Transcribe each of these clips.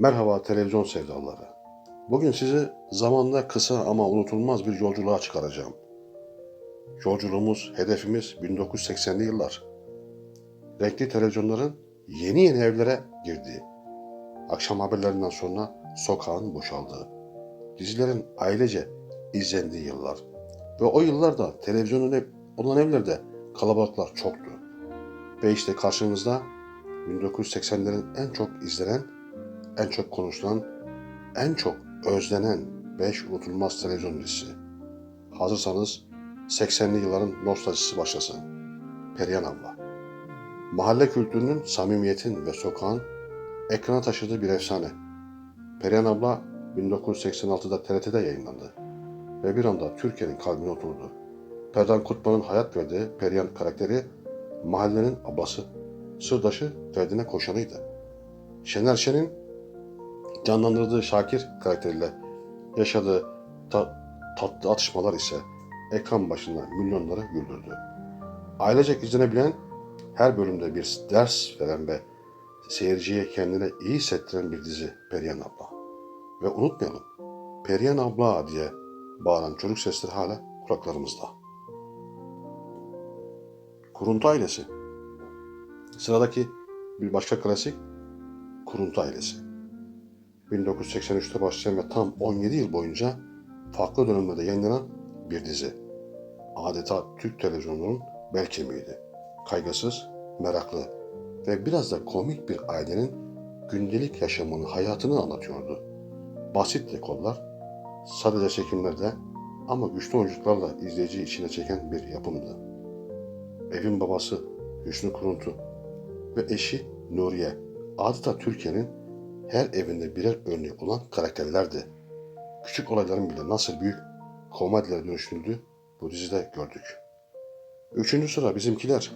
Merhaba televizyon sevdaları. Bugün sizi zamanda kısa ama unutulmaz bir yolculuğa çıkaracağım. Yolculuğumuz, hedefimiz 1980'li yıllar. Renkli televizyonların yeni yeni evlere girdiği, akşam haberlerinden sonra sokağın boşaldığı, dizilerin ailece izlendiği yıllar. Ve o yıllarda televizyonun ev- olan evlerde kalabalıklar çoktu. Ve işte karşınızda 1980'lerin en çok izlenen, en çok konuşulan, en çok özlenen 5 unutulmaz televizyon dizisi. Hazırsanız 80'li yılların nostaljisi başlasın. Perihan abla. Mahalle kültürünün, samimiyetin ve sokağın ekrana taşıdığı bir efsane. Perihan abla 1986'da TRT'de yayınlandı ve bir anda Türkiye'nin kalbine oturdu. Perdan Kutman'ın hayat verdiği Perihan karakteri mahallenin ablası, sırdaşı Ferdin'e koşanıydı. Şener Şen'in canlandırdığı Şakir karakteriyle yaşadığı ta- tatlı atışmalar ise ekran başında milyonları güldürdü. Ailecek izlenebilen her bölümde bir ders veren ve seyirciye kendine iyi hissettiren bir dizi Perihan Abla. Ve unutmayalım, Perihan Abla diye bağıran çocuk sesleri hala kulaklarımızda. Kuruntu ailesi. Sıradaki bir başka klasik Kuruntu ailesi. 1983'te başlayan ve tam 17 yıl boyunca farklı dönemlerde yayınlanan bir dizi. Adeta Türk televizyonunun bel kemiğiydi. Kaygısız, meraklı ve biraz da komik bir ailenin gündelik yaşamını, hayatını anlatıyordu. Basit dekorlar, sadece çekimlerde ama güçlü oyunculuklarla izleyiciyi içine çeken bir yapımdı. Evin babası Hüsnü Kuruntu ve eşi Nuriye adeta Türkiye'nin her evinde birer örnek olan karakterlerdi. Küçük olayların bile nasıl büyük komedilere dönüştürüldü bu dizide gördük. Üçüncü sıra Bizimkiler.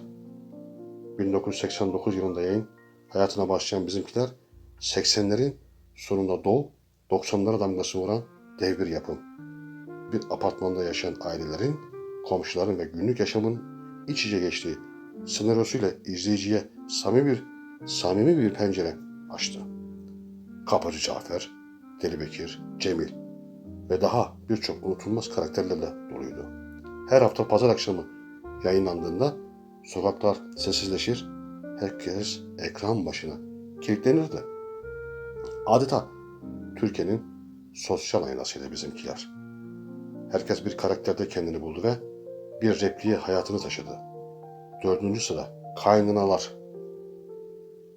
1989 yılında yayın hayatına başlayan Bizimkiler 80'lerin sonunda doğup 90'lara damgası vuran dev bir yapım. Bir apartmanda yaşayan ailelerin, komşuların ve günlük yaşamın iç içe geçtiği senaryosuyla izleyiciye samimi bir, samimi bir pencere açtı. Kapıcı Cafer, Deli Bekir, Cemil ve daha birçok unutulmaz karakterlerle doluydu. Her hafta pazar akşamı yayınlandığında sokaklar sessizleşir, herkes ekran başına kilitlenirdi. Adeta Türkiye'nin sosyal aynasıydı bizimkiler. Herkes bir karakterde kendini buldu ve bir repliğe hayatını taşıdı. Dördüncü sıra Kaynanalar.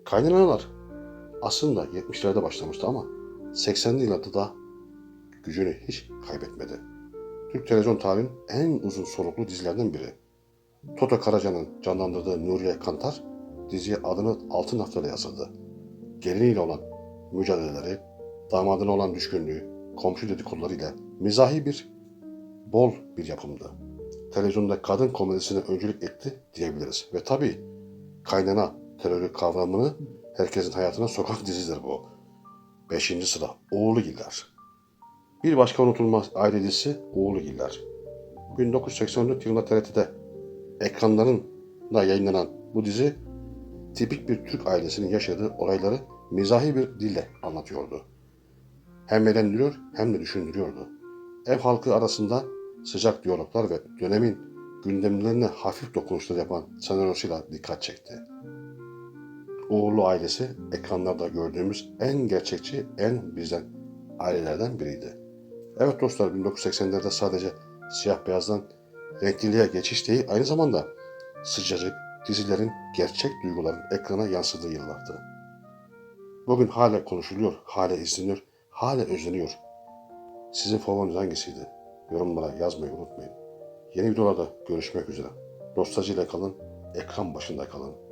Kaynanalar aslında 70'lerde başlamıştı ama 80'li yıllarda da gücünü hiç kaybetmedi. Türk televizyon tarihinin en uzun soluklu dizilerden biri. Toto Karaca'nın canlandırdığı Nuriye Kantar diziye adını altın harflerle yazıldı. Geliniyle olan mücadeleleri, damadına olan düşkünlüğü, komşu dedikodularıyla mizahi bir, bol bir yapımdı. Televizyonda kadın komedisine öncülük etti diyebiliriz. Ve tabii kaynana terörü kavramını herkesin hayatına sokan dizidir bu. Beşinci sıra Oğlugiller. Bir başka unutulmaz aile dizisi Oğlugiller. 1984 yılında TRT'de ekranlarında yayınlanan bu dizi tipik bir Türk ailesinin yaşadığı olayları mizahi bir dille anlatıyordu. Hem eğlendiriyor hem de düşündürüyordu. Ev halkı arasında sıcak diyaloglar ve dönemin gündemlerine hafif dokunuşlar yapan senaryosuyla dikkat çekti. Uğurlu ailesi ekranlarda gördüğümüz en gerçekçi, en bizden ailelerden biriydi. Evet dostlar 1980'lerde sadece siyah beyazdan renkliliğe geçiş değil aynı zamanda sıcacık dizilerin gerçek duyguların ekrana yansıdığı yıllardı. Bugün hala konuşuluyor, hala izleniyor, hala özleniyor. Sizin favoriniz hangisiydi? Yorumlara yazmayı unutmayın. Yeni videolarda görüşmek üzere. Nostaljiyle kalın, ekran başında kalın.